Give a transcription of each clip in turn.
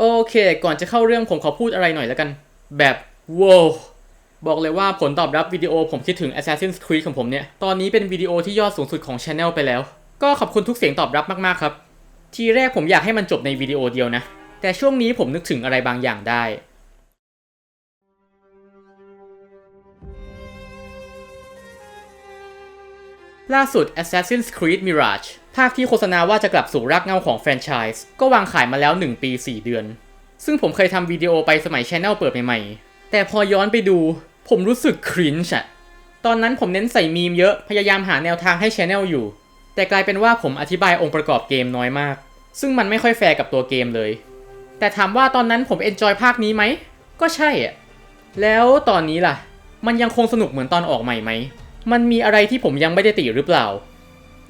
โอเค ก่อนจะเข้าเรื่องผมขอพูดอะไรหน่อยแล้วกัน แบบว้าวบอกเลยว่าผลตอบรับวิดีโอผมคิดถึง Assassin's Creed ของผมเนี่ย ตอนนี้เป็นวิดีโอที่ยอดสูงสุดของ Channel ไปแล้ว ก็ขอบคุณทุกเสียงตอบรับมากๆครับ ทีแรกผมอยากให้มันจบในวิดีโอเดียวนะ แต่ช่วงนี้ผมนึกถึงอะไรบางอย่างได้ ล่าสุด Assassin's Creed Mirage ภาคที่โฆษณาว่าจะกลับสู่รากเหง้าของแฟรนไชส์ก็วางขายมาแล้ว 1 ปี 4 เดือน ซึ่งผมเคยทำวิดีโอไปสมัยช anel เปิดใหม่ๆ แต่พอย้อนไปดูผมรู้สึกครินช์อะตอนนั้นผมเน้นใส่มีมเยอะพยายามหาแนวทางให้ช anel อยู่ แต่กลายเป็นว่าผมอธิบายองค์ประกอบเกมน้อยมาก ซึ่งมันไม่ค่อยแฟร์กับตัวเกมเลย แต่ถามว่าตอนนั้นผมเอนจอยภาคนี้ไหม ก็ใช่อะแล้วตอนนี้ล่ะ มันยังคงสนุกเหมือนตอนออกใหม่ไหม มันมีอะไรที่ผมยังไม่ได้ติหรือเปล่า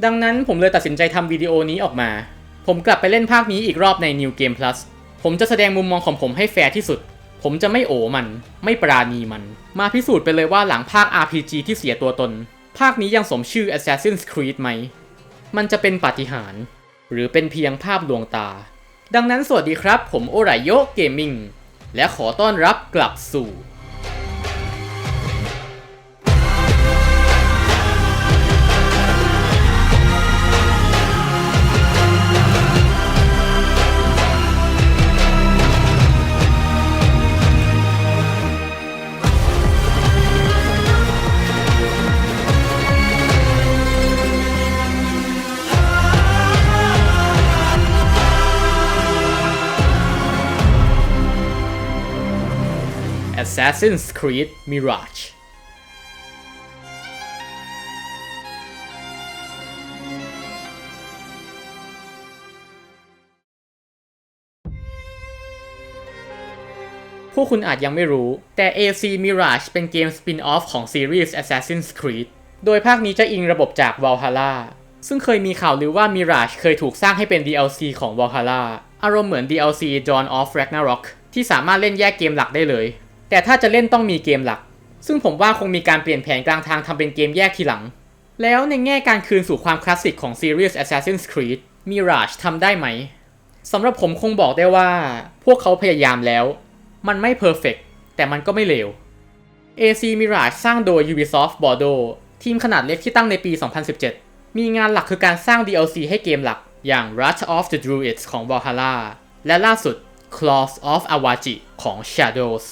ดังนั้นผมเลยตัดสินใจทำวิดีโอนี้ออกมา ผมกลับไปเล่นภาคนี้อีกรอบใน New Game Plus ผมจะแสดงมุมมองของผมให้แฟร์ที่สุด ผมจะไม่โอมัน ไม่ปราณีมัน มาพิสูจน์ไปเลยว่าหลังภาค RPG ที่เสียตัวตน ภาคนี้ยังสมชื่อ Assassin's Creed ไหม มันจะเป็นปาฏิหาริย์หรือเป็นเพียงภาพลวงตา ดังนั้นสวัสดีครับ ผมโอไรโยเกมมิ่งและขอต้อนรับกลับสู่ Assassin's Creed Mirage พวกคุณอาจยังไม่รู้ แต่ AC Mirage เป็นเกมสปินออฟของซีรีส์ Assassin's Creed โดยภาคนี้จะอิงระบบจาก Valhalla ซึ่งเคยมีข่าวลือว่า Mirage เคยถูกสร้างให้เป็น DLC ของ Valhalla อารมณ์เหมือน DLC Dawn of Ragnarok ที่สามารถเล่นแยกเกมหลักได้เลย แต่ถ้าจะเล่นต้องมีเกมหลัก ซึ่งผมว่าคงมีการเปลี่ยนแผนกลางทางทำเป็นเกมแยกทีหลัง แล้วในแง่การคืนสู่ความคลาสสิกของซีรีส์ Assassin's Creed Mirage ทำได้ไหมสำหรับผมคงบอกได้ว่า พวกเขาพยายามแล้ว มันไม่เพอร์เฟกแต่มันก็ไม่เลว AC Mirage สร้างโดย Ubisoft Bordeaux ทีมขนาดเล็กที่ตั้งในปี 2017 มีงานหลักคือการสร้าง DLC ให้เกมหลักอย่าง r a t h of the Druids ของ Valhalla และล่าสุด Claws of Awaji ของ Shadows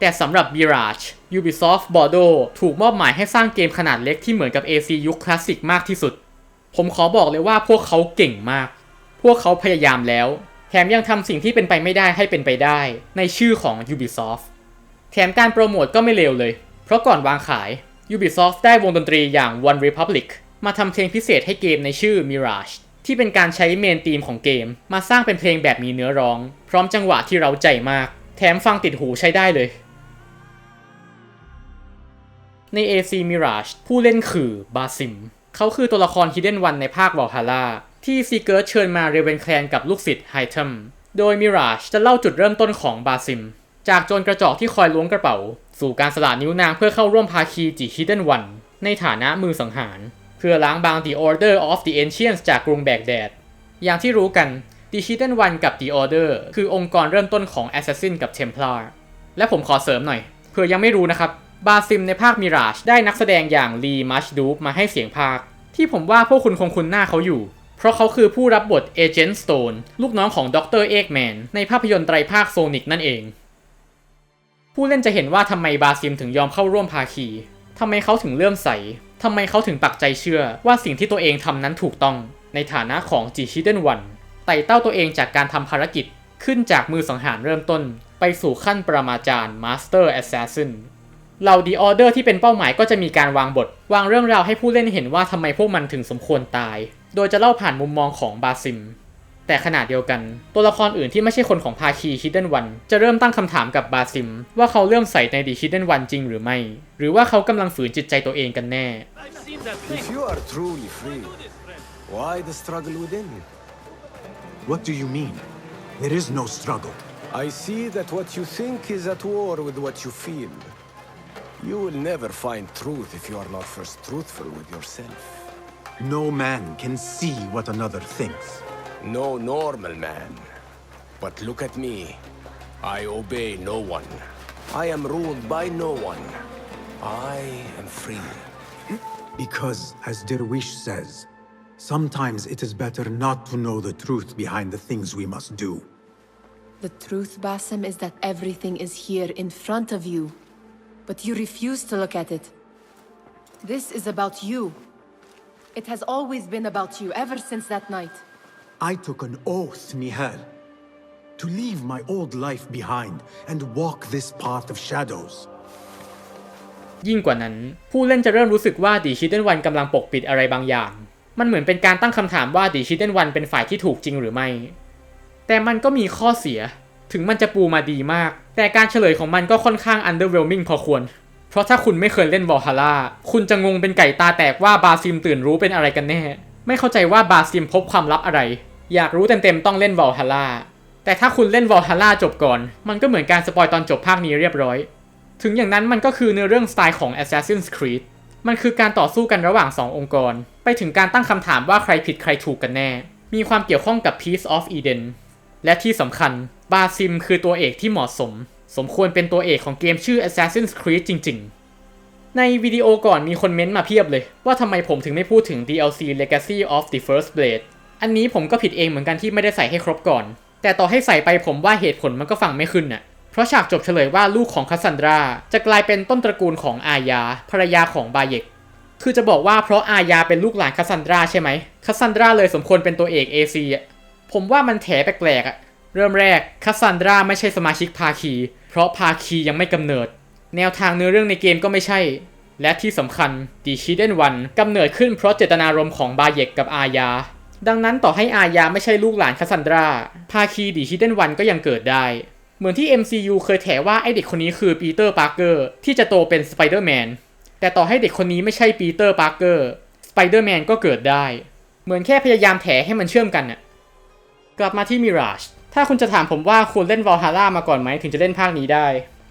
แต่สำหรับ Mirage Ubisoft Bordeaux ถูกมอบหมายให้สร้างเกมขนาดเล็กที่เหมือนกับ AC ยุคคลาสสิกมากที่สุด ผมขอบอกเลยว่าพวกเขาเก่งมาก พวกเขาพยายามแล้ว แถมยังทำสิ่งที่เป็นไปไม่ได้ให้เป็นไปได้ ในชื่อของ Ubisoft แถมการโปรโมทก็ไม่เลวเลย เพราะก่อนวางขาย Ubisoft ได้วงดนตรีอย่าง One Republic มาทำเพลงพิเศษให้เกมในชื่อ Mirage ที่เป็นการใช้เมนธีมของเกม มาสร้างเป็นเพลงแบบมีเนื้อร้อง พร้อมจังหวะที่เราใจมาก แถมฟังติดหูใช้ได้เลย ใน AC Mirage ผู้เล่นคือบาซิม เขาคือตัวละคร Hidden One ในภาค Valhalla ที่ซีเกิร์เชิญมาเรเวนแคลนกับลูกศิษย์ไฮเทม โดย Mirage จะเล่าจุดเริ่มต้นของบาซิม จากโจรกระจอกที่คอยล้วงกระเป๋า สู่การสละนิ้วนางเพื่อเข้าร่วมภาคีจิ Hidden One ในฐานะมือสังหาร เพื่อล้างบาง The Order of the Ancients จากกรุงแบกแดด อย่างที่รู้กัน The Hidden One กับ The Order คือองค์กรเริ่มต้นของ Assassin กับ Templar และผมขอเสริมหน่อยเผื่อยังไม่รู้นะครับ บาซิมในภาค Mirage ได้นักแสดงอย่างลีมัชดูปมาให้เสียงภาค ที่ผมว่าพวกคุณคงคุ้นหน้าเขาอยู่ เพราะเขาคือผู้รับบทเอเจนต์สโตนลูกน้องของด็อกเตอร์เอกแมนในภาพยนตร์ไตรภาคโซนิกนั่นเอง ผู้เล่นจะเห็นว่าทำไมบาซิมถึงยอมเข้าร่วมภาคีทำไมเขาถึงเลื่อมใสทำไมเขาถึงปักใจเชื่อว่าสิ่งที่ตัวเองทำนั้นถูกต้อง ในฐานะของจีชิเดนวันไต่เต้าตัวเองจากการทำภารกิจขึ้นจากมือสังหารเริ่มต้น ไปสู่ขั้นปรมาจารย์มาสเตอร์แอสซัสซิน เหล่าดีออเดอร์ที่เป็นเป้าหมายก็จะมีการวางบท วางเรื่องราวให้ผู้เล่นเห็นว่าทำไมพวกมันถึงสมควรตาย โดยจะเล่าผ่านมุมมองของบาซิม แต่ขณะเดียวกัน ตัวละครอื่นที่ไม่ใช่คนของภาคี Hidden One จะเริ่มตั้งคำถามกับบาซิม ว่าเขาเลื่อมใสในดี Hidden One จริงหรือไม่ หรือว่าเขากำลังฝืนจิตใจตัวเองกันแน่ If you are truly free, why the struggle within? What do you mean? There is no struggle. I see that what you think is at war with what you feel. You will never find truth if you are not first truthful with yourself. No man can see what another thinks. No normal man. But look at me. I obey no one. I am ruled by no one. I am free. Because, as Derwish says, sometimes it is better not to know the truth behind the things we must do. The truth, Basim, is that everything is here in front of you. But you refuse to look at it. This is about you. It has always been about you, ever since that night. I took an oath, Nihal, to leave my old life behind and walk this path of shadows. ยิ่งกว่านั้น ผู้เล่นจะเริ่มรู้สึกว่าดีชิเดนวันกำลังปกปิดอะไรบางอย่าง มันเหมือนเป็นการตั้งคำถามว่าดีชิเดนวันเป็นฝ่ายที่ถูกจริงหรือไม่ แต่มันก็มีข้อเสีย ถึงมันจะปูมาดีมาก แต่การเฉลยของมันก็ค่อนข้าง underwhelming พอควร เพราะถ้าคุณไม่เคยเล่นวอลฮาร่าคุณจะงงเป็นไก่ตาแตกว่าบาซิมตื่นรู้เป็นอะไรกันแน่ ไม่เข้าใจว่าบาซิมพบความลับอะไร อยากรู้เต็มๆต้องเล่นวอลฮาร่าแต่ถ้าคุณเล่นวอลฮาร่าจบก่อน มันก็เหมือนการสปอยตอนจบภาคนี้เรียบร้อย ถึงอย่างนั้นมันก็คือเนื้อเรื่องสไตล์ของ Assassin's Creed มันคือการต่อสู้กันระหว่าง 2 องค์กร ไปถึงการตั้งคำถามว่าใครผิดใครถูกกันแน่ มีความเกี่ยวข้องกับ Piece of Eden และที่สำคัญ บาซิมคือตัวเอกที่เหมาะสม สมควรเป็นตัวเอกของเกมชื่อ Assassin's Creed จริง ๆ ในวิดีโอก่อนมีคนเม้นต์มาเพียบเลย ว่าทำไมผมถึงไม่พูดถึง DLC Legacy of the First Blade อันนี้ผมก็ผิดเองเหมือนกันที่ไม่ได้ใส่ให้ครบก่อน แต่ต่อให้ใส่ไปผมว่าเหตุผลมันก็ฟังไม่ขึ้นน่ะ เพราะฉากจบเฉลยว่าลูกของคัสซันดรา จะกลายเป็นต้นตระกูลของอาญาภรรยาของบาเยกคือจะบอกว่าเพราะอาญาเป็นลูกหลานคัสซันดราใช่ไหมคัสซันดราเลยสมควรเป็นตัวเอกเอซีอะผมว่ามันแถแปลกๆอะ เริ่มแรกคัสซันดราไม่ใช่สมาชิกภาคี เพราะภาคียังไม่กำเนิด แนวทางเนื้อเรื่องในเกมก็ไม่ใช่ และที่สำคัญดีชิเดนวันกำเนิดขึ้นเพราะเจตนารมณ์ของบาเยกกับอาญาดังนั้นต่อให้อาญาไม่ใช่ลูกหลานคัสซันดราภาคีดีชิเดนวันก็ยังเกิดได้ เหมือนที่ MCU เคยแถว่าไอเด็กคนนี้คือปีเตอร์ปาร์เกอร์ที่จะโตเป็นสไปเดอร์แมนแต่ต่อให้เด็กคนนี้ไม่ใช่ปีเตอร์ปาร์เกอร์สไปเดอร์แมนก็เกิดได้ เหมือนแค่พยายามแถให้มันเชื่อมกันน่ะกลับมาที่ Mirage ถ้าคุณจะถามผมว่าควรเล่น Valhalla มาก่อนไหมถึงจะเล่นภาคนี้ได้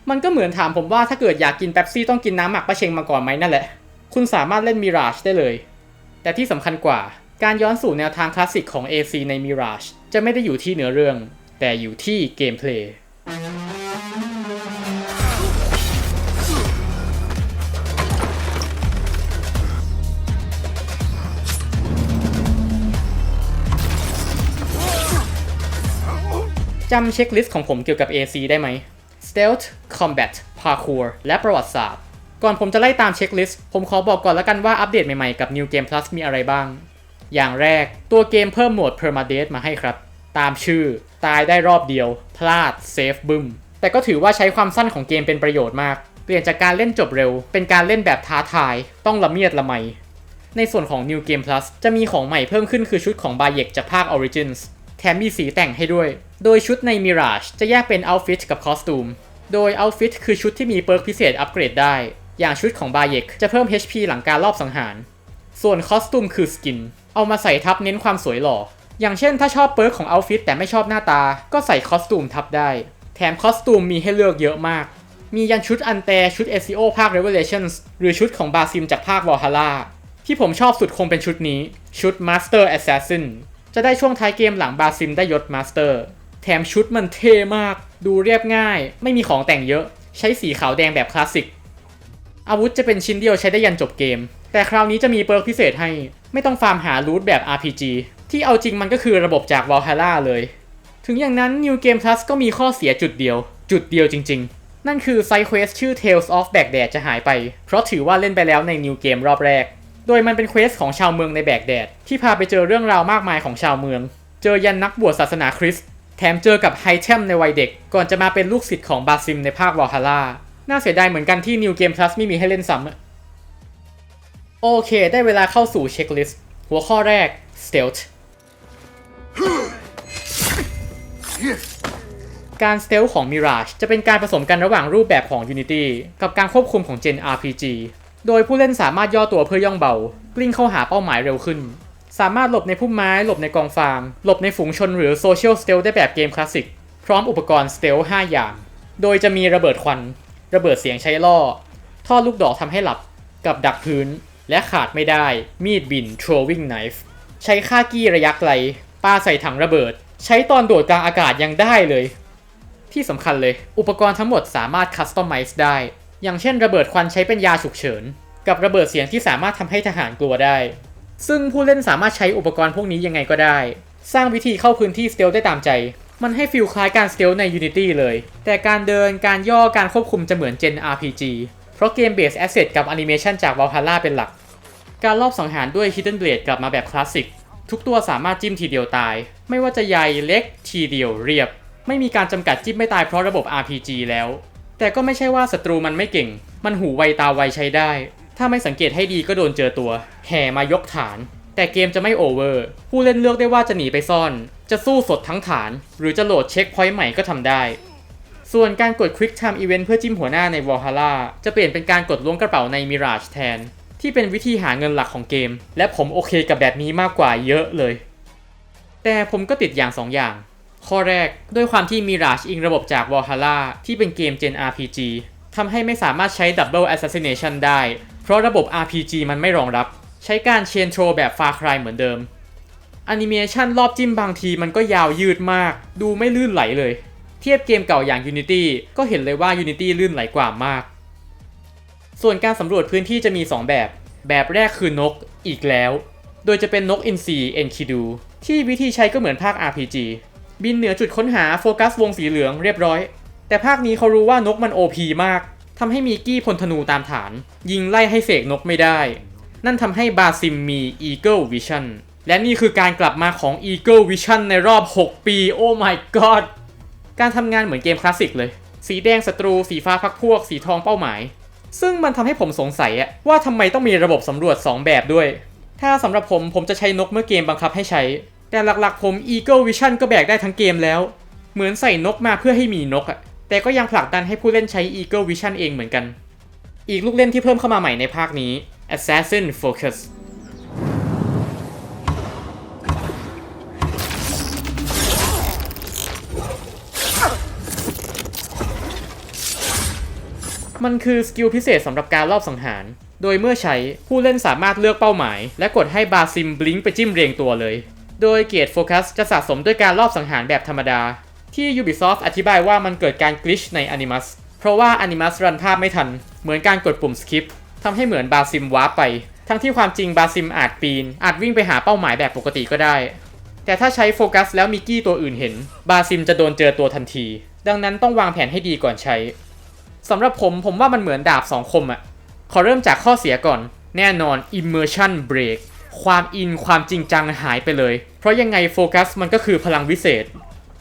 มันก็เหมือนถามผมว่าถ้าเกิดอยากกินเป๊ปซี่ต้องกินน้ำหมักปลาเชงมาก่อนไหมนั่นแหละ คุณสามารถเล่น Mirage ได้เลย แต่ที่สำคัญกว่าการย้อนสู่แนวทางคลาสสิกของ AC ใน Mirage จะไม่ได้อยู่ที่เนื้อเรื่อง แต่อยู่ที่เกมเพลย์ จำเช็คลิสต์ของผมเกี่ยวกับ AC ได้ไหม Stealth Combat Parkour และประวัติศาสตร์ ก่อนผมจะไล่ตามเช็คลิสต์ ผมขอบอกก่อนแล้วกันว่าอัปเดตใหม่ๆกับ New Game Plus มีอะไรบ้าง อย่างแรกตัวเกมเพิ่มโหมด Permadeath มาให้ครับ ตามชื่อ ตายได้รอบเดียว พลาดเซฟบึมแต่ก็ถือว่าใช้ความสั้นของเกมเป็นประโยชน์มาก เปลี่ยนจากการเล่นจบเร็ว เป็นการเล่นแบบท้าทาย ต้องละเมียดละไมในส่วนของ New Game Plus จะมีของใหม่เพิ่มขึ้นคือชุดของ b a y e k จากภาค Origins แถมมีสีแต่งให้ด้วย โดยชุดใน Mirage จะแยกเป็น Outfit กับ Costume โดย Outfit คือชุดที่มีเปิร์กพิเศษอัปเกรดได้ อย่างชุดของ b a y e k จะเพิ่ม HP หลังการรอบสังหาร ส่วน Costume คือ Skin เอามาใส่ทับเน้นความสวยหล่อ อย่างเช่นถ้าชอบเปิร์กของ Outfit แต่ไม่ชอบหน้าตา ก็ใส่ Costume ทับได้ แถม Costume มีให้เลือกเยอะมาก มียันชุดอันแต่ชุด SEO ภาค Revelations หรือชุดของบาซิมจากภาค Valhalla ที่ผมชอบสุดคงเป็นชุดนี้ ชุด Master Assassin จะได้ช่วงท้ายเกมหลังบาซิมได้ยศ Master แถมชุดมันเท่มาก ดูเรียบง่าย ไม่มีของแต่งเยอะ ใช้สีขาวแดงแบบคลาสสิก อาวุธจะเป็นชิ้นเดียวใช้ได้ยันจบเกม แต่คราวนี้จะมีเปิร์กพิเศษให้ ไม่ต้องฟาร์มหารูทแบบ RPG ที่เอาจริงมันก็คือระบบจาก Valhalla เลย ถึงอย่างนั้น New Game Plus ก็มีข้อเสียจุดเดียว จุดเดียวจริง ๆ นั่นคือ Side Quest ชื่อ Tales of Baghdad จะหายไป เพราะถือว่าเล่นไปแล้วใน New Game รอบแรก โดยมันเป็นเควสของชาวเมืองในแบกแดด ที่พาไปเจอเรื่องราวมากมายของชาวเมือง เจอยันนักบวชศาสนาคริสต์แถมเจอกับไฮเทมในวัยเด็ก ก่อนจะมาเป็นลูกศิษย์ของบาซิมในภาควอลฮาร่าน่าเสียดายเหมือนกันที่ New Game Plus ไม่มีให้เล่นซ้ำโอเค ได้เวลาเข้าสู่เช็คลิสต์หัวข้อแรก Stealth การ Stealth ของ Mirage จะเป็นการผสมกันระหว่างรูปแบบของ Unity กับการควบคุมของ Gen RPG โดยผู้เล่นสามารถย่อตัวเพื่อย่องเบากลิ้งเข้าหาเป้าหมายเร็วขึ้น สามารถหลบในพุ่มไม้หลบในกองฟาง หลบในฝูงชนหรือ Social Stealth ได้แบบเกมคลาสสิก พร้อมอุปกรณ์ Stealth 5อย่าง โดยจะมีระเบิดควัน ระเบิดเสียงใช้ล่อ ท่อลูกดอกทำให้หลับ กับดักพื้น และขาดไม่ได้ มีดบิน throwing knife ใช้ค่ากี้ระยะไกลปาใส่ถังระเบิด ใช้ตอนโดดกลางอากาศยังได้เลย ที่สำคัญเลย อุปกรณ์ทั้งหมดสามารถคัสตอมไมซ์ได้ อย่างเช่นระเบิดควันใช้เป็นยาฉุกเฉิน กับระเบิดเสียงที่สามารถทำให้ทหารกลัวได้ ซึ่งผู้เล่นสามารถใช้อุปกรณ์พวกนี้ยังไงก็ได้ สร้างวิธีเข้าพื้นที่สเตลได้ตามใจ มันให้ฟีลคล้ายการสเตลใน Unity เลย แต่การเดินการย่อการควบคุมจะเหมือน Gen RPG เพราะเกมเบสแอสเซทกับแอนิเมชันจาก Valhalla เป็นหลัก การลอบสังหารด้วย Hidden Blade กลับมาแบบคลาสสิกทุกตัวสามารถจิ้มทีเดียวตาย ไม่ว่าจะใหญ่เล็กทีเดียวเรียบ ไม่มีการจำกัดจิ้มไม่ตายเพราะระบบ RPG แล้ว แต่ก็ไม่ใช่ว่าศัตรูมันไม่เก่ง มันหูไวตาไวใช้ได้ ถ้าไม่สังเกตให้ดีก็โดนเจอตัว แห่มายกฐาน แต่เกมจะไม่โอเวอร์ ผู้เล่นเลือกได้ว่าจะหนีไปซ่อน จะสู้สดทั้งฐาน หรือจะโหลดเช็คพอยต์ใหม่ก็ทำได้ ส่วนการกด Quick Time Event เพื่อจิ้มหัวหน้าใน Valhalla จะเปลี่ยนเป็นการกดล้วงกระเป๋าใน Mirage แทน ที่เป็นวิธีหาเงินหลักของเกม และผมโอเคกับแบบนี้มากกว่าเยอะเลย แต่ผมก็ติดอย่างสองอย่าง ข้อแรกด้วยความที่ Mirage อิงระบบจาก Valhalla ที่เป็นเกม Gen RPG ทำให้ไม่สามารถใช้ Double Assassination ได้ เพราะระบบ RPG มันไม่รองรับ ใช้การเชนโทรแบบ Far Cry เหมือนเดิมแอนิเมชันรอบจิ้มบางทีมันก็ยาวยืดมาก ดูไม่ลื่นไหลเลย เทียบเกมเก่าอย่าง Unity ก็เห็นเลยว่า Unity ลื่นไหลกว่ามาก ส่วนการสำรวจพื้นที่จะมี 2 แบบ แบบแรกคือนกอีกแล้ว โดยจะเป็นนกอินทรีเอนคิดูที่วิธีใช้ก็เหมือนภาค RPG บินเหนือจุดค้นหาโฟกัสวงสีเหลืองเรียบร้อย แต่ภาคนี้เขารู้ว่านกมัน OP มากทำให้มีกี้พลธนูตามฐาน ยิงไล่ให้เสกนกไม่ได้ นั่นทำให้บาซิมมี Eagle Vision และนี่คือการกลับมาของ Eagle Vision ในรอบ 6 ปี โอ้ my god การทำงานเหมือนเกมคลาสสิกเลย สีแดงศัตรู สีฟ้าพักพวก สีทองเป้าหมาย ซึ่งมันทำให้ผมสงสัยอะว่าทำไมต้องมีระบบสำรวจ 2 แบบด้วย ถ้าสำหรับผมผมจะใช้นกเมื่อเกมบังคับให้ใช้ แต่หลักๆผม Eagle Vision ก็แบกได้ทั้งเกมแล้ว เหมือนใส่นกมาเพื่อให้มีนกอะแต่ก็ยังผลักดันให้ผู้เล่นใช้ Eagle Vision เองเหมือนกัน อีกลูกเล่นที่เพิ่มเข้ามาใหม่ในภาคนี้ Assassin Focus มันคือสกิลพิเศษสำหรับการลอบสังหาร โดยเมื่อใช้ผู้เล่นสามารถเลือกเป้าหมาย และกดให้บาซิมบลิงไปจิ้มเรียงตัวเลย โดยเกียรติโฟกัสจะสะสมด้วยการลอบสังหารแบบธรรมดา ที่ Ubisoft อธิบายว่ามันเกิดการกลิชใน Animus เพราะว่า Animus รันภาพไม่ทัน เหมือนการกดปุ่ม skip ทำให้เหมือนบาซิมวาร์ปไป ทั้งที่ความจริงบาซิมอาจปีน อาจวิ่งไปหาเป้าหมายแบบปกติก็ได้ แต่ถ้าใช้โฟกัสแล้วมีกี้ตัวอื่นเห็น บาซิมจะโดนเจอตัวทันที ดังนั้นต้องวางแผนให้ดีก่อนใช้สำหรับผมผมว่ามันเหมือนดาบสองคมอะขอเริ่มจากข้อเสียก่อน แน่นอน immersion break ความอินความจริงจังหายไปเลย เพราะยังไงโฟกัสมันก็คือพลังวิเศษ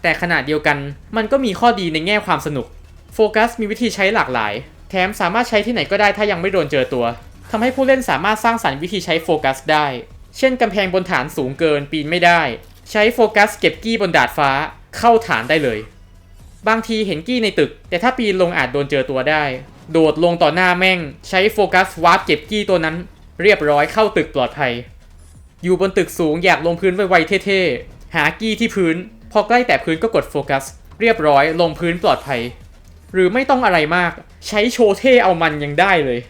แต่ขณะเดียวกันมันก็มีข้อดีในแง่ความสนุก โฟกัสมีวิธีใช้หลากหลาย แถมสามารถใช้ที่ไหนก็ได้ถ้ายังไม่โดนเจอตัวทำให้ผู้เล่นสามารถสร้างสรรค์วิธีใช้โฟกัสได้ เช่นกำแพงบนฐานสูงเกินปีนไม่ได้ ใช้โฟกัสเก็บกี้บนดาดฟ้า เข้าฐานได้เลย บางทีเห็นกี้ในตึก แต่ถ้าปีนลงอาจโดนเจอตัวได้ โดดลงต่อหน้าแม่ง ใช้โฟกัสวาร์ปเก็บกี้ตัวนั้น เรียบร้อยเข้าตึกปลอดภัย อยู่บนตึกสูงอยากลงพื้นไวๆเท่ๆ หากี้ที่พื้น พอใกล้แต่พื้นก็กดโฟกัส เรียบร้อยลงพื้นปลอดภัย หรือไม่ต้องอะไรมาก ใช้โชว์เท่เอามันยังได้เลย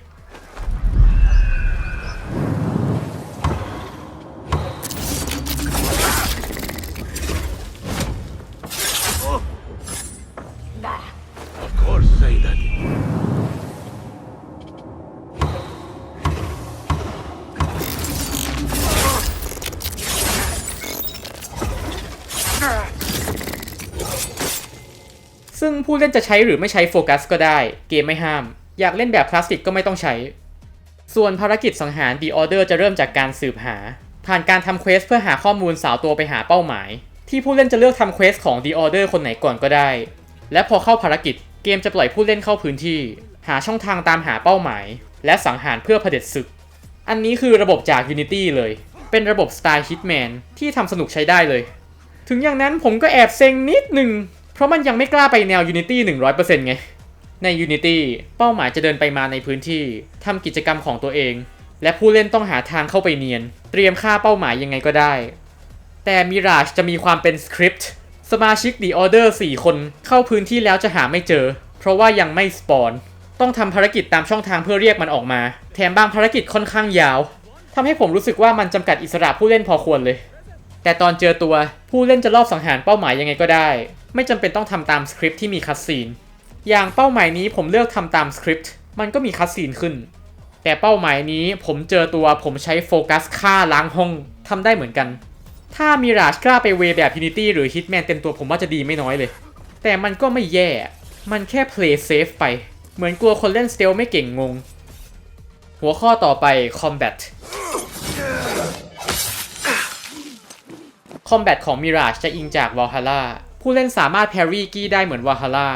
ซึ่งผู้เล่นจะใช้หรือไม่ใช้โฟกัสก็ได้ เกมไม่ห้าม อยากเล่นแบบคลาสสิกก็ไม่ต้องใช้ ส่วนภารกิจสังหาร The Order จะเริ่มจากการสืบหา ผ่านการทำเควสเพื่อหาข้อมูลสาวตัวไปหาเป้าหมาย ที่ผู้เล่นจะเลือกทำเควสของ The Order คนไหนก่อนก็ได้ และพอเข้าภารกิจเกมจะปล่อยผู้เล่นเข้าพื้นที่ หาช่องทางตามหาเป้าหมาย และสังหารเพื่อเผด็จศึก อันนี้คือระบบจาก Unity เลย เป็นระบบสไตล์ Hitman ที่ทำสนุกใช้ได้เลย ถึงอย่างนั้นผมก็แอบเซ็งนิดนึง เพราะมันยังไม่กล้าไปแนว Unity 100%ไง ใน Unity เป้าหมายจะเดินไปมาในพื้นที่ทำกิจกรรมของตัวเอง และผู้เล่นต้องหาทางเข้าไปเนียน เตรียมฆ่าเป้าหมายยังไงก็ได้ แต่ Mirage จะมีความเป็นสคริปต์สมาชิก The Order 4 คนเข้าพื้นที่แล้วจะหาไม่เจอ เพราะว่ายังไม่สปอนต้องทำภารกิจตามช่องทางเพื่อเรียกมันออกมา แถมบางภารกิจค่อนข้างยาวทำให้ผมรู้สึกว่ามันจำกัดอิสระผู้เล่นพอควรเลย แต่ตอนเจอตัวผู้เล่นจะรอบสังหารเป้าหมายยังไงก็ได้ ไม่จำเป็นต้องทำตามสคริปต์ที่มีคัดซีน อย่างเป้าหมายนี้ผมเลือกทำตามสคริปต์มันก็มีคัดซีนขึ้น แต่เป้าหมายนี้ผมเจอตัวผมใช้โฟกัสฆ่าล้างห้องทำได้เหมือนกัน ถ้ามีราชกล้าไปเวแบบ Unity หรือ Hitman เต็มตัวผมว่าจะดีไม่น้อยเลย แต่มันก็ไม่แย่ มันแค่ play safe ไป เหมือนกลัวคนเล่น stealth ไม่เก่งงง หัวข้อต่อไป combat combat ของ Mirage จะอิงจาก Valhalla ผู้เล่นสามารถ parry กี้ได้เหมือน Valhalla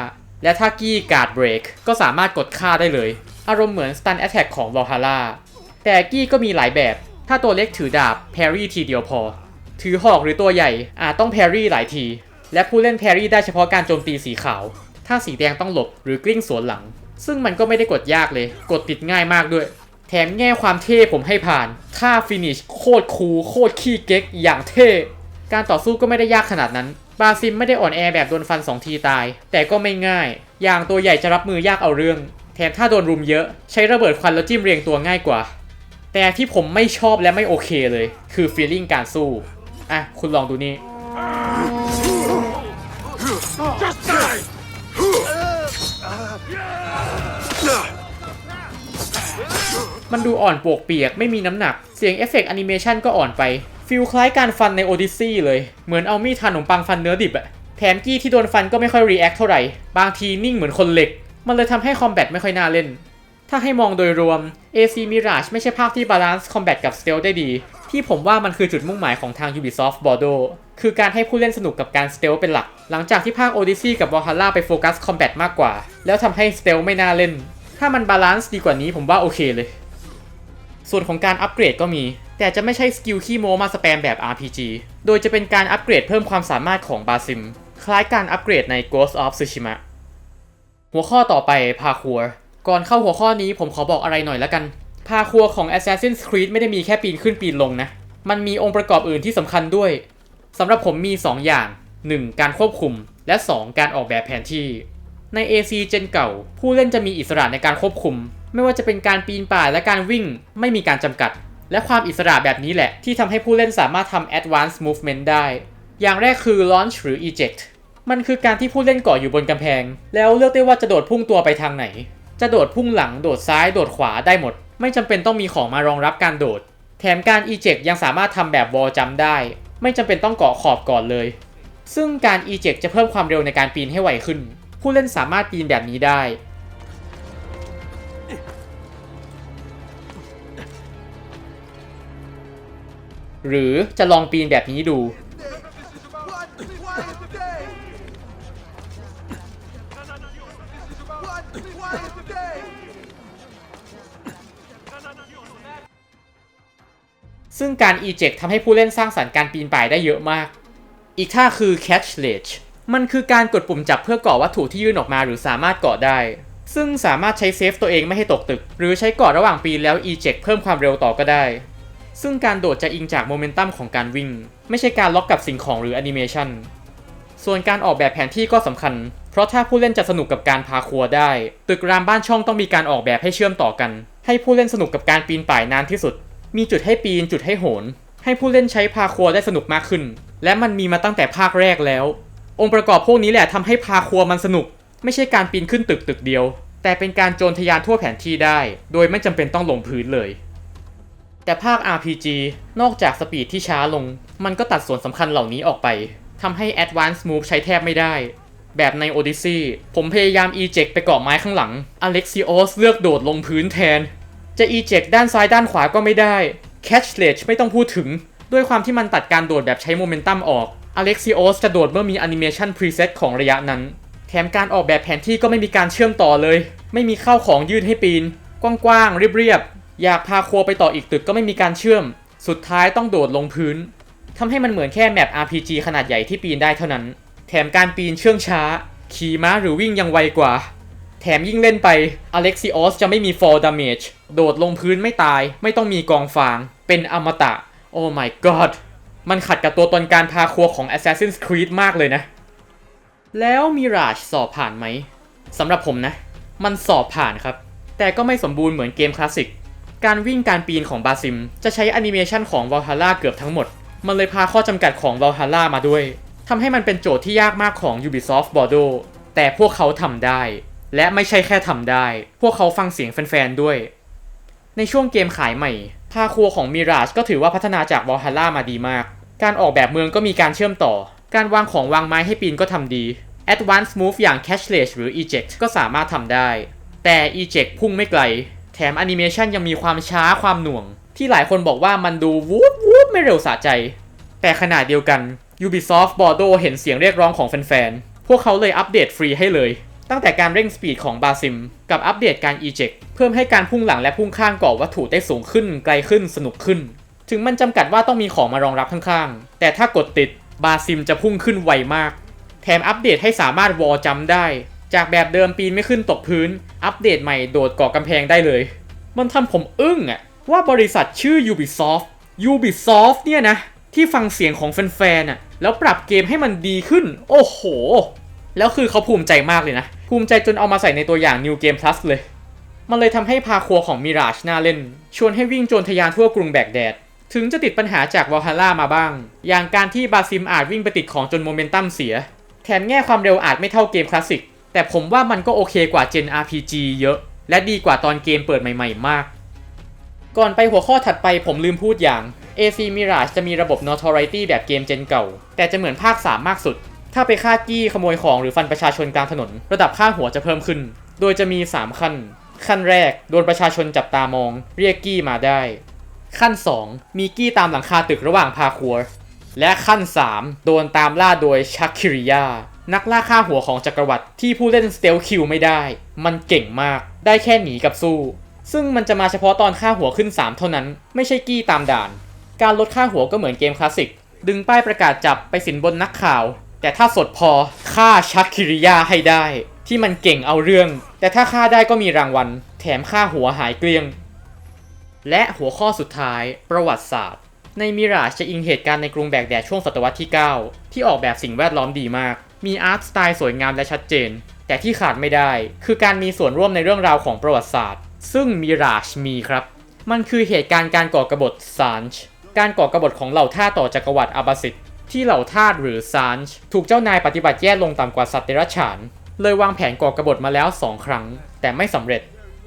และถ้ากี้การ์ด break ก็สามารถกดฆ่าได้เลย อารมณ์เหมือน stun attack ของ Valhalla แต่กี้ก็มีหลายแบบ ถ้าตัวเล็กถือดาบ parry ทีเดียวพอ ถือหอกหรือตัวใหญ่อาจต้อง parry หลายที และผู้เล่น parry ได้เฉพาะการโจมตีสีขาว ถ้าสีแดงต้องหลบหรือกลิ้งสวนหลัง ซึ่งมันก็ไม่ได้กดยากเลย กดติดง่ายมากด้วย แถมแง่ความเท่ผมให้ผ่านท่าฟินิชโคตรคูลโคตรขี้เก๊กอย่างเท่การต่อสู้ก็ไม่ได้ยากขนาดนั้น บาซิมไม่ได้อ่อนแอแบบโดนฟัน 2 ทีตาย แต่ก็ไม่ง่าย อย่างตัวใหญ่จะรับมือยากเอาเรื่อง แถมถ้าโดนรุมเยอะใช้ระเบิดควันแล้วจิ้มเรียงตัวง่ายกว่า แต่ที่ผมไม่ชอบและไม่โอเคเลย คือฟีลลิ่งการสู้ อะ คุณลองดูนี่มันดูอ่อนปวกเปียกไม่มีน้ำหนัก เสียงเอฟเฟกต์แอนิเมชันก็อ่อนไป ฟิลคล้ายการฟันในโอดิซีเลย เหมือนเอามีดทานขนมปังฟันเนื้อดิบอะแถมกี้ที่โดนฟันก็ไม่ค่อยรีแอคเท่าไหร่ บางทีนิ่งเหมือนคนเหล็ก มันเลยทำให้คอมแบทไม่ค่อยน่าเล่น ถ้าให้มองโดยรวม AC Mirage ไม่ใช่ภาคที่บาลานซ์คอมแบทกับ Stealth ได้ดี ที่ผมว่ามันคือจุดมุ่งหมายของทาง Ubisoft Bordeaux คือการให้ผู้เล่นสนุกกับการ Stealth เป็นหลัก หลังจากที่ภาค Odyssey กับ Valhalla ไปโฟกัสคอมแบทมากกว่า แล้วทำให้ Stealth ไม่น่าเล่น ถ้ามันบาลานซ์ดีกว่านี้ผมว่าโอเคเลย ส่วนของการอัปเกรดก็มี แต่จะไม่ใช่สกิลขี้โมมาสแปมแบบ RPG โดยจะเป็นการอัปเกรดเพิ่มความสามารถของบาซิม คล้ายการอัปเกรดใน Ghost of Tsushima หัวข้อต่อไปพาคัวก่อนเข้าหัวข้อนี้ผมขอบอกอะไรหน่อยละกันพาคัวของ Assassin's Creed ไม่ได้มีแค่ปีนขึ้นปีนลงนะ มันมีองค์ประกอบอื่นที่สำคัญด้วยสำหรับผมมี 2 อย่าง 1. การควบคุม และ 2. การออกแบบแผนที่ ใน AC เจนเก่า ผู้เล่นจะมีอิสระในการควบคุม ไม่ว่าจะเป็นการปีนป่ายและการวิ่งไม่มีการจำกัด และความอิสระแบบนี้แหละ ที่ทำให้ผู้เล่นสามารถทำ Advanced Movement ได้ อย่างแรกคือ Launch หรือ Eject มันคือการที่ผู้เล่นเกาะอยู่บนกำแพง แล้วเลือกได้ว่าจะโดดพุ่งตัวไปทางไหน จะโดดพุ่งหลังโดดซ้ายโดดขวาได้หมด ไม่จำเป็นต้องมีของมารองรับการโดด แถมการ Eject ยังสามารถทำแบบวอลจัมได้ ไม่จำเป็นต้องเกาะขอบก่อนเลย ซึ่งการ Eject จะเพิ่มความเร็วในการปีนให้ไวขึ้น ผู้เล่นสามารถปีนแบบนี้ได้ หรือจะลองปีนแบบนี้ดู ซึ่งการ eject ทำให้ผู้เล่นสร้างสรรค์การปีนป่ายได้เยอะมาก อีกท่าคือ catch ledge มันคือการกดปุ่มจับเพื่อเกาะวัตถุที่ยื่นออกมาหรือสามารถเกาะได้ ซึ่งสามารถใช้เซฟตัวเองไม่ให้ตกตึก หรือใช้เกาะระหว่างปีนแล้ว eject เพิ่มความเร็วต่อก็ได้ ซึ่งการโดดจะอิงจากโมเมนตัมของการวิ่ง ไม่ใช่การล็อกกับสิ่งของหรือแอนิเมชันส่วนการออกแบบแผนที่ก็สำคัญ เพราะถ้าผู้เล่นจะสนุกกับการพาครัวได้ ตึกรามบ้านช่องต้องมีการออกแบบให้เชื่อมต่อกัน ให้ผู้เล่นสนุกกับการปีนป่ายนานที่สุด มีจุดให้ปีนจุดให้โหน ให้ผู้เล่นใช้พาครัวได้สนุกมากขึ้น และมันมีมาตั้งแต่ภาคแรกแล้ว องค์ประกอบพวกนี้แหละทำให้พาครัวมันสนุก ไม่ใช่การปีนขึ้นตึกตึกเดียว แต่เป็นการโจรทะยานทั่วแผนที่ได้ โดยไม่จำเป็นต้องลงพื้นเลย แต่ภาค RPG นอกจากสปีดที่ช้าลง มันก็ตัดส่วนสำคัญเหล่านี้ออกไปทำให้ Advanced Move ใช้แทบไม่ได้ แบบใน Odyssey ผมพยายาม eject ไปเกาะไม้ข้างหลัง Alexios เลือกโดดลงพื้นแทน จะ eject ด้านซ้ายด้านขวาก็ไม่ได้ Catch Ledge ไม่ต้องพูดถึง ด้วยความที่มันตัดการโดดแบบใช้โมเมนตัมออก Alexios จะโดดเมื่อมี Animation Preset ของระยะนั้น แถมการออกแบบแผนที่ก็ไม่มีการเชื่อมต่อเลย ไม่มีเข้าของยื่นให้ปีน กว้างๆเรียบๆ อยากพาครัวไปต่ออีกตึกก็ไม่มีการเชื่อม สุดท้ายต้องโดดลงพื้นทำให้มันเหมือนแค่แมป RPG ขนาดใหญ่ที่ปีนได้เท่านั้น แถมการปีนเชื่องช้า ขี่ม้าหรือวิ่งยังไวกว่า แถมยิ่งเล่นไป Alexios จะไม่มี fall damage โดดลงพื้นไม่ตาย ไม่ต้องมีกองฟาง เป็นอมตะ โอ้ my god มันขัดกับตัวตนการพาครัวของ Assassin's Creed มากเลยนะ แล้ว Mirage สอบผ่านไหมสำหรับผมนะ มันสอบผ่านครับ แต่ก็ไม่สมบูรณ์เหมือนเกมคลาสสิก การวิ่งการปีนของบาซิม จะใช้แอนิเมชันของ Valhalla เกือบทั้งหมด มันเลยพาข้อจำกัดของ Valhalla มาด้วย ทำให้มันเป็นโจทย์ที่ยากมากของ Ubisoft Bordeaux แต่พวกเขาทำได้ และไม่ใช่แค่ทำได้ พวกเขาฟังเสียงแฟนๆด้วย ในช่วงเกมขายใหม่พาครัวของ Mirage ก็ถือว่าพัฒนาจาก Valhalla มาดีมาก การออกแบบเมืองก็มีการเชื่อมต่อ การวางของวางไม้ให้ปีนก็ทำดี Advanced Move อย่าง Catchless หรือ Eject ก็สามารถทำได้ แต่ Eject พุ่งไม่ไกล แถมแอนิเมชันยังมีความช้าความหน่วง ที่หลายคนบอกว่ามันดูวูบวูบไม่เร็วสะใจ แต่ขณะเดียวกัน Ubisoft Bordeaux เห็นเสียงเรียกร้องของแฟนๆ พวกเขาเลยอัปเดตฟรีให้เลย ตั้งแต่การเร่งสปีดของบาซิม กับอัปเดตการ Eject เพิ่มให้การพุ่งหลังและพุ่งข้างก่อวัตถุได้สูงขึ้น ไกลขึ้นสนุกขึ้น ถึงมันจำกัดว่าต้องมีของมารองรับข้างๆ แต่ถ้ากดติดบาซิมจะพุ่งขึ้นไวมาก แถมอัปเดตให้สามารถวอลจัมได้ จากแบบเดิมปีนไม่ขึ้นตกพื้น อัปเดตใหม่โดดเกาะกำแพงได้เลย มันทำผมอึ้งอะว่าบริษัทชื่อ Ubisoft Ubisoft เนี่ยนะ ที่ฟังเสียงของแฟนๆอะแล้วปรับเกมให้มันดีขึ้น โอ้โห แล้วคือเขาภูมิใจมากเลยนะ ภูมิใจจนเอามาใส่ในตัวอย่าง New Game Plus เลย มันเลยทำให้พาครัวของ Mirage น่าเล่น ชวนให้วิ่งโจรทะยานทั่วกรุงแบกแดด ถึงจะติดปัญหาจาก Valhalla มาบ้าง อย่างการที่บาซิมอาจวิ่งไปติดของจนโมเมนตัมเสีย แถมแง่ความเร็วอาจไม่เท่าเกมคลาสสิก แต่ผมว่ามันก็โอเคกว่า Gen RPG เยอะ และดีกว่าตอนเกมเปิดใหม่ ๆ มาก ก่อนไปหัวข้อถัดไปผมลืมพูดอย่าง AC Mirage จะมีระบบ Notoriety แบบเกมเจนเก่า แต่จะเหมือนภาค 3 มากสุด ถ้าไปฆ่ากี้ขโมยของหรือฟันประชาชนกลางถนน ระดับค่าหัวจะเพิ่มขึ้น โดยจะมี 3 ขั้น ขั้นแรก โดนประชาชนจับตามอง เรียกกี้มาได้ ขั้น 2 มีกี้ตามหลังคาตึกระหว่างพาคัว และขั้น 3 โดนตามล่าโดยชักคิริยา นักล่าค่าหัวของจักรวรรดิที่ผู้เล่นสเตลคิวไม่ได้ มันเก่งมาก ได้แค่หนีกับสู้ ซึ่งมันจะมาเฉพาะตอนค่าหัวขึ้น 3 เท่านั้น ไม่ใช่กี้ตามด่าน การลดค่าหัวก็เหมือนเกมคลาสสิก ดึงป้ายประกาศจับไปสินบนนักข่าว แต่ถ้าสดพอฆ่าชักคิริยาให้ได้ ที่มันเก่งเอาเรื่อง แต่ถ้าฆ่าได้ก็มีรางวัล แถมค่าหัวหายเกลี้ยง และหัวข้อสุดท้าย ประวัติศาสตร์ ในมิราชจะอิงเหตุการณ์ในกรุงแบกแดดช่วงศตวรรษที่ 9 ที่ออกแบบสิ่งแวดล้อมดีมาก มีอาร์ตสไตล์สวยงามและชัดเจน แต่ที่ขาดไม่ได้ คือการมีส่วนร่วมในเรื่องราวของประวัติศาสตร์ ซึ่งมิราชมีครับ มันคือเหตุการณ์การก่อกบฏซานช์การก่อกบฏของเหล่าท่าต่อจักรวรรดิอาบาสิดที่เหล่าทาสหรือซานช์ถูกเจ้านายปฏิบัติแย่ลงต่ำกว่าสัตว์เดรัจฉาน เลยวางแผนก่อกบฏมาแล้วสองครั้ง แต่ไม่สำเร็จ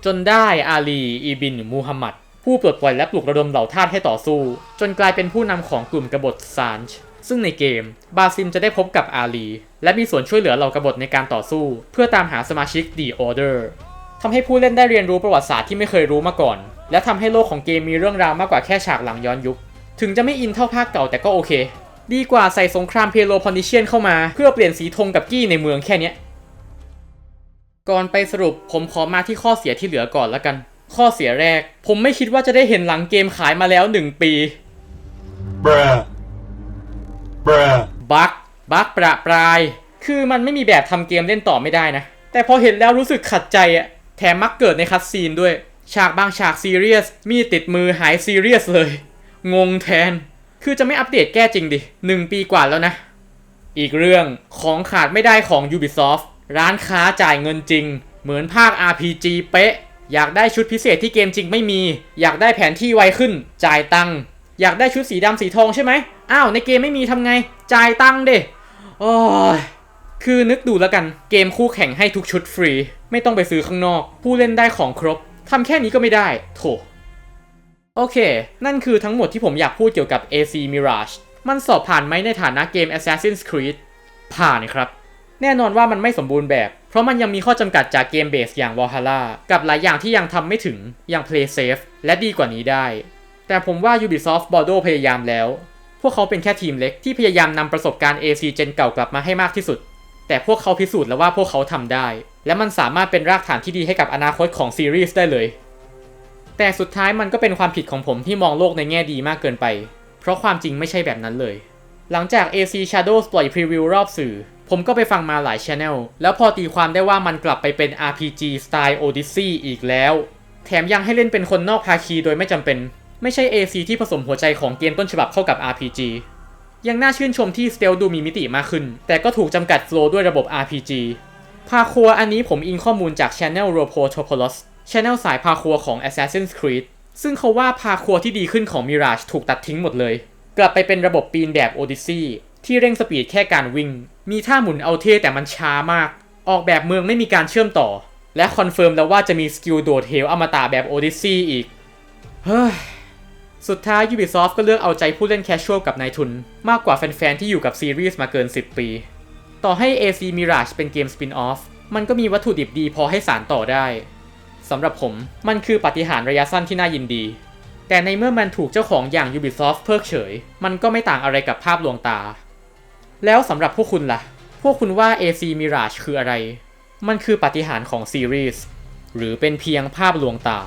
จนได้อาลีอีบินมูฮัมหมัดผู้ปลดปล่อยและปลุกระดมเหล่าทาสให้ต่อสู้ จนกลายเป็นผู้นำของกลุ่มกบฏซานช์ ซึ่งในเกมบาซิมจะได้พบกับอาลีและมีส่วนช่วยเหลือเหล่ากบฏในการต่อสู้ เพื่อตามหาสมาชิก The Order ทำให้ผู้เล่นได้เรียนรู้ประวัติศาสตร์ที่ไม่เคยรู้มาก่อน และทำให้โลกของเกมมีเรื่องราวมากกว่าแค่ฉากหลังย้อนยุค ถึงจะไม่อินเท่าภาคเก่าแต่ก็โอเค ดีกว่าใส่สงครามเพโลพอนิเชียนเข้ามา เพื่อเปลี่ยนสีธงกับกี้ในเมืองแค่นี้ก่อนไปสรุปผมขอมาที่ข้อเสียที่เหลือก่อนแล้วกัน ข้อเสียแรก ผมไม่คิดว่าจะได้เห็นหลังเกมขายมาแล้ว 1 ปี Bruh. บั๊กบั๊กประปราย คือมันไม่มีแบบทำเกมเล่นต่อไม่ได้นะ แต่พอเห็นแล้วรู้สึกขัดใจอะแถมมักเกิดในคัตซีนด้วย ฉากบางฉากซีเรียส มีติดมือหายซีเรียสเลย งงแทน คือจะไม่อัปเดตแก้จริงดิหนึ่งปีกว่าแล้วนะ อีกเรื่องของขาดไม่ได้ของ Ubisoft ร้านค้าจ่ายเงินจริง เหมือนภาค RPG เป๊ะ อยากได้ชุดพิเศษที่เกมจริงไม่มี อยากได้แผนที่ไวขึ้น จ่ายตังค์ อยากได้ชุดสีดำสีทองใช่ไหมอ้าวในเกมไม่มีทำไง จ่ายตังค์เด้โอ้ยคือนึกดูแล้วกัน เกมคู่แข่งให้ทุกชุดฟรี ไม่ต้องไปซื้อข้างนอก ผู้เล่นได้ของครบทำแค่นี้ก็ไม่ได้ โถ โอเค นั่นคือทั้งหมดที่ผมอยากพูดเกี่ยวกับ AC Mirage มันสอบผ่านไหมในฐานะเกม Assassin's Creed ผ่านครับ แน่นอนว่ามันไม่สมบูรณ์แบบ เพราะมันยังมีข้อจำกัดจากเกมเบสอย่าง Valhalla กับหลายอย่างที่ยังทำไม่ถึงอย่าง Play Safe และดีกว่านี้ได้ แต่ผมว่า Ubisoft Bordeaux พยายามแล้ว พวกเขาเป็นแค่ทีมเล็กที่พยายามนำประสบการณ์ AC Gen เก่ากลับมาให้มากที่สุด แต่พวกเขาพิสูจน์แล้วว่าพวกเขาทำได้ และมันสามารถเป็นรากฐานที่ดีให้กับอนาคตของซีรีส์ได้เลย แต่สุดท้ายมันก็เป็นความผิดของผมที่มองโลกในแง่ดีมากเกินไป เพราะความจริงไม่ใช่แบบนั้นเลย หลังจาก AC Shadows ปล่อยพรีวิวรอบสื่อ ผมก็ไปฟังมาหลายช anel แล้วพอตีความได้ว่ามันกลับไปเป็น RPG สไตล์ Odyssey อีกแล้ว แถมยังให้เล่นเป็นคนนอกภาคีโดยไม่จำเป็น ไม่ใช่ AC ที่ผสมหัวใจของเกมต้นฉบับเข้ากับ RPG ยังน่าชื่นชมที่สเตลดูมีมิติมากขึ้น แต่ก็ถูกจำกัดโฟล์ด้วยระบบ RPG พาคัวอันนี้ผมอิงข้อมูลจาก Channel Ropo Topolos Channel สายพาคัวของ Assassin's Creed ซึ่งเขาว่าพาคัวที่ดีขึ้นของ Mirage ถูกตัดทิ้งหมดเลย กลับไปเป็นระบบปีนแบบ Odyssey ที่เร่งสปีดแค่การวิ่ง มีท่าหมุนเอาเท่แต่มันช้ามาก ออกแบบเมืองไม่มีการเชื่อมต่อ และคอนเฟิร์มแล้วว่าจะมีสกิลโดดเหวอมตะแบบ Odyssey อีก เฮ้ย สุดท้าย Ubisoft ก็เลือกเอาใจผู้เล่นแคชชวลกับนายทุน มากกว่าแฟนๆ ที่อยู่กับซีรีส์มาเกิน 10 ปี ต่อให้ AC Mirage เป็นเกมสปินออฟมันก็มีวัตถุดิบดีพอให้สารต่อได้สำหรับผมมันคือปาฏิหาริย์ระยะสั้นที่น่ายินดี แต่ในเมื่อมันถูกเจ้าของอย่าง Ubisoft เพิกเฉย มันก็ไม่ต่างอะไรกับภาพลวงตา แล้วสำหรับพวกคุณล่ะ พวกคุณว่า AC Mirage คืออะไร มันคือปาฏิหาริย์ของซีรีส์หรือเป็นเพียงภาพลวงตา